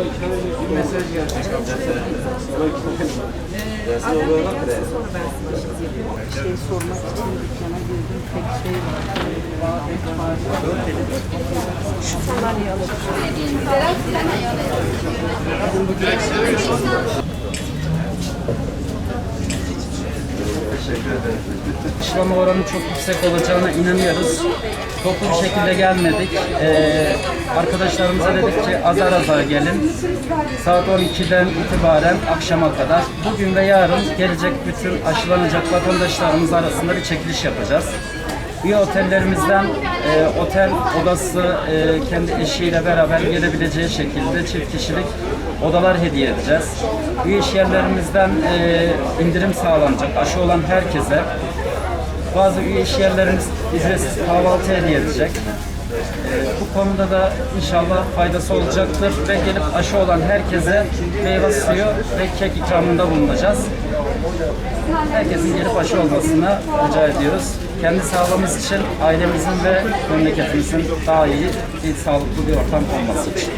Bir mesaj gelecek. Sonra ben size bir şey sormak için dükkana girdim. Tek şey var. Vaat var. Şu sandalyeyi alabilirim. Aşılama oranı çok yüksek olacağına inanıyoruz. Toplu bir şekilde gelmedik. Ee, arkadaşlarımıza dedik ki azar azar gelin. Saat 12'den itibaren akşama kadar. Bugün ve yarın gelecek bütün aşılanacak vatandaşlarımız arasında bir çekiliş yapacağız. Üye otellerimizden e, otel odası e, kendi eşiyle beraber gelebileceği şekilde çift kişilik odalar hediye edeceğiz. Üye iş yerlerimizden e, indirim sağlanacak aşı olan herkese. Bazı üye iş yerlerimiz ücretsiz kahvaltı hediye edecek. Bu konuda da inşallah faydası olacaktır ve gelip aşı olan herkese meyve suyu ve kek ikramında bulunacağız. Herkesin gelip aşı olmasını rica ediyoruz. Kendi sağlığımız için, ailemizin ve memleketimizin daha iyi, bir sağlıklı bir ortam olması için.